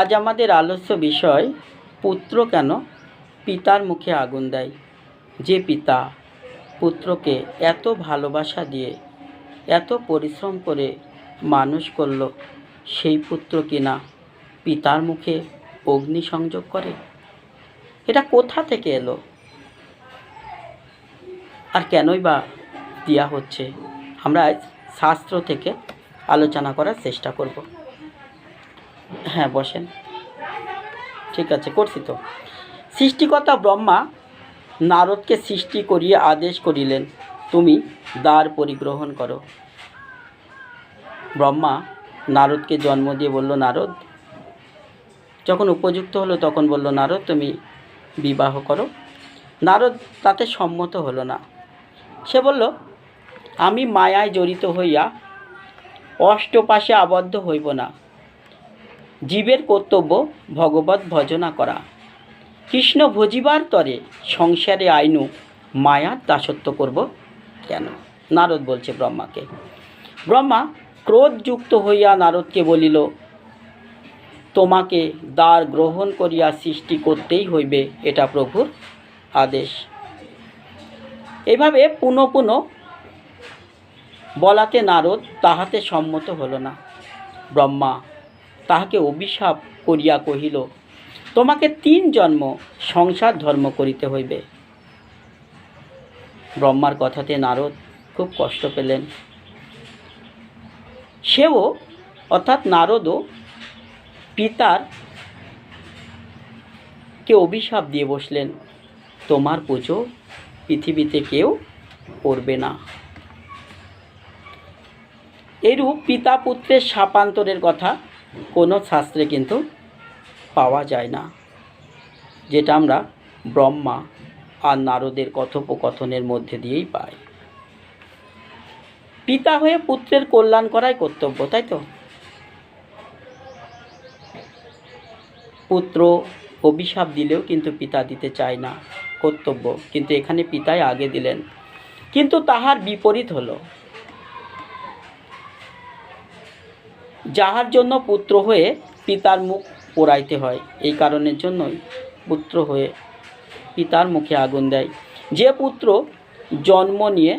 আজ আমাদের আলোচ্য বিষয়, পুত্র কেন পিতার মুখে আগুন দেয়? যে পিতা পুত্রকে এত ভালোবাসা দিয়ে, এত পরিশ্রম করে মানুষ করল, সেই পুত্র কিনা পিতার মুখে অগ্নি সংযোগ করে? এটা কোথা থেকে এলো? আর কেনই বা দেওয়া হচ্ছে? আমরা আজ শাস্ত্র থেকে আলোচনা করার চেষ্টা করব। হ্যাঁ বসেন। ঠিক আছে, করছি তো। সৃষ্টিকর্তা ব্রহ্মা নারদকে সৃষ্টি করিয়ে আদেশ করিলেন, তুমি দ্বার পরিগ্রহণ করো। ব্রহ্মা নারদকে জন্ম দিয়ে বলল, নারদ। যখন উপযুক্ত হলো তখন বলল, নারদ, তুমি বিবাহ করো। নারদ তাতে সম্মত হলো না। সে বলল, আমি মায়ায় জড়িত হইয়া অষ্টপাশে আবদ্ধ হইব না। জীবের কর্তব্য ভগবত ভজনা করা। কৃষ্ণ ভজিবার তরে সংসারে আইনু মায়ার দাসত্ব করব কেন? নারদ বলছে ব্রহ্মাকে। ব্রহ্মা ক্রোধযুক্ত হইয়া নারদকে বলিল, তোমাকে দ্বার গ্রহণ করিয়া সৃষ্টি করতেই হইবে এটা প্রভুর আদেশ। এভাবে পুনঃ পুনঃ বলাতে নারদ তাহাতে সম্মত হলো না। ব্রহ্মা তাহাকে অভিশাপ করিয়া কহিল, তোমাকে তিন জন্ম সংসার ধর্ম করিতে হইবে। ব্রহ্মার কথাতে নারদ খুব কষ্ট পেলেন। সেও, অর্থাৎ নারদও, পিতার কে অভিশাপ দিয়ে বসলেন, তোমার পুজো পৃথিবীতে কেউ করবে না। এরূপ পিতা পুত্রের শাপান্তরের কথা কোনো শাস্ত্রে কিন্তু পাওয়া যায় না। যেটা আমরা ব্রহ্মা আর নারদের কথোপকথনের মধ্যে দিয়েই পাই। পিতা হয়ে পুত্রের কল্যাণ করাই কর্তব্য, তাই তো? পুত্র অভিশাপ দিলেও কিন্তু পিতা দিতে চায় না, কর্তব্য। কিন্তু এখানে পিতাই আগে দিলেন। কিন্তু তাহার বিপরীত হলো। যাহার জন্য পুত্র হয়ে পিতার মুখ পোড়াইতে হয়, এই কারণের জন্যই পুত্র হয়ে পিতার মুখে আগুন দেয়। যে পুত্র জন্ম নিয়ে,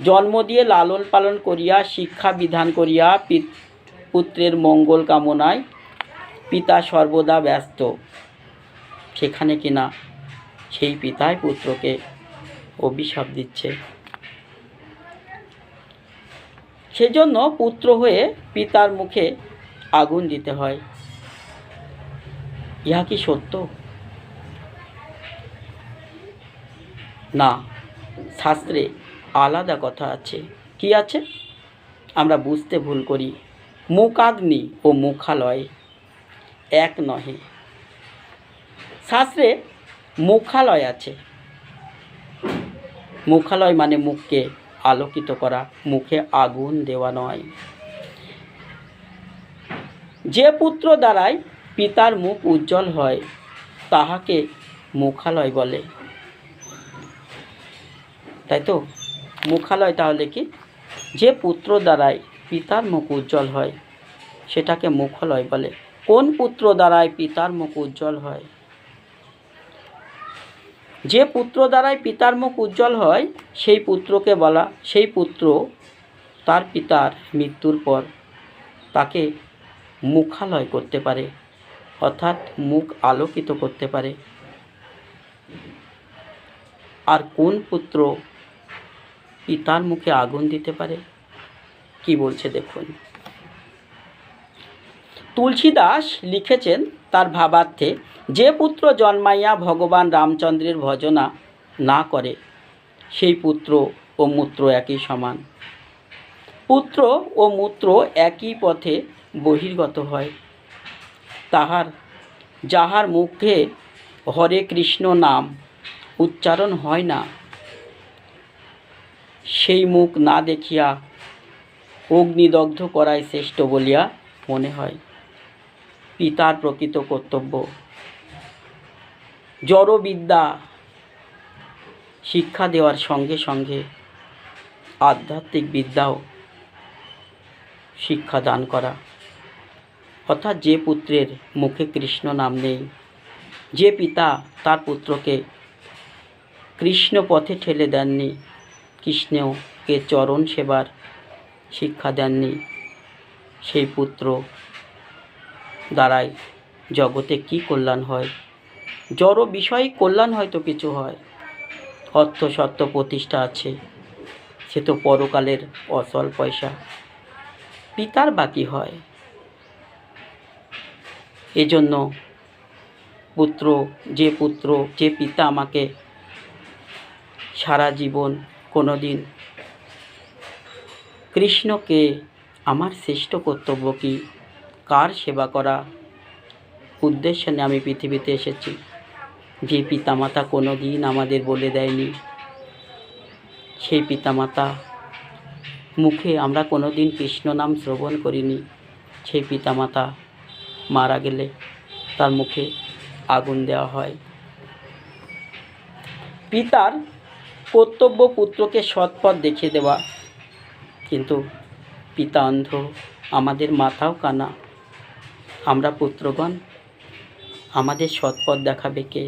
জন্ম দিয়ে লালন পালন করিয়া, শিক্ষা বিধান করিয়া পুত্রের মঙ্গল কামনায় পিতা সর্বদা ব্যস্ত। সেখানে কিনা সেই পিতাই পুত্রকে অভিশাপ দিচ্ছে। সেজন্য পুত্র হয়ে পিতার মুখে আগুন দিতে হয়। ইহা কি সত্য? না, শাস্ত্রে আলাদা কথা আছে। কি আছে? আমরা বুঝতে ভুল করি। মুখাগ্নি ও মুখালয় এক নহে। শাস্ত্রে মুখালয় আছে। মুখালয় মানে মুখকে আলোকিত করা, মুখে আগুন দেওয়া নয়। যে পুত্র দ্বারাই পিতার মুখ উজ্জ্বল হয়, তাহাকে মুখালয় বলে। তাই তো? মুখালয় তাহলে কি? যে পুত্র দ্বারাই পিতার মুখ উজ্জ্বল হয়, সেটাকে মুখালয় বলে। কোন পুত্র দ্বারাই পিতার মুখ উজ্জ্বল হয়? যে পুত্র দ্বারাই পিতার মুখ উজ্জ্বল হয়, সেই পুত্রকে বলা, সেই পুত্র তার পিতার মৃত্যুর পর তাকে মুখালয় করতে পারে, অর্থাৎ মুখ আলোকিত করতে পারে। আর কোন পুত্র পিতার মুখে আগুন দিতে পারে? কি বলছে দেখুন। তুলসীদাস লিখেছেন তার ভাবার্থে যে পুত্র জন্মাইয়া ভগবান রামচন্দ্রের ভজনা না করে, সেই পুত্র ও মূত্র একই সমান। পুত্র ও মূত্র একই পথে বহির্গত হয়। তাহার, যাহার মুখে হরে কৃষ্ণ নাম উচ্চারণ হয় না, সেই মুখ না দেখিয়া অগ্নিদগ্ধ করাই শ্রেষ্ঠ বলিয়া মনে হয়। পিতার প্রকৃত কর্তব্য। জড়বিদ্যা শিক্ষা দেওয়ার সঙ্গে সঙ্গে আধ্যাত্মিক বিদ্যাও শিক্ষা দান করা। অর্থাৎ যে পুত্রের মুখে কৃষ্ণ নাম নেই, যে পিতা তার পুত্রকে কৃষ্ণ পথে ঠেলে দেননি কৃষ্ণকে চরণ সেবার শিক্ষা দেননি, সেই পুত্র দ্বারাই জগতে কি কল্যাণ হয় জড় বিষয়ে কল্যাণ হয়তো কিছু হয়। অর্থ সত্য প্রতিষ্ঠা আছে। সে তো পরকালের অসল পয়সা। পিতার বাকি হয়। এজন্য পুত্র, যে পুত্র, যে পিতা আমাকে সারা জীবন কোনো দিন কৃষ্ণকে আমার শ্রেষ্ঠ কর্তব্য কি? কার সেবা করা? উদ্দেশ্যে নিয়ে আমি পৃথিবীতে এসেছি। যে পিতামাতা কোনো দিন আমাদের বলে দেয়নি, সেই পিতামাতা মুখে আমরা কোনো দিন কৃষ্ণ নাম শ্রবণ করিনি, সেই পিতামাতা মারা গেলে তার মুখে আগুন দেওয়া হয়। পিতার কর্তব্য পুত্রকে সৎপথ দেখিয়ে দেওয়া, কিন্তু পিতা অন্ধ, আমাদের মাথাও কানা। আমরা পুত্রগণ আমাদের সৎপথ দেখাবে কে?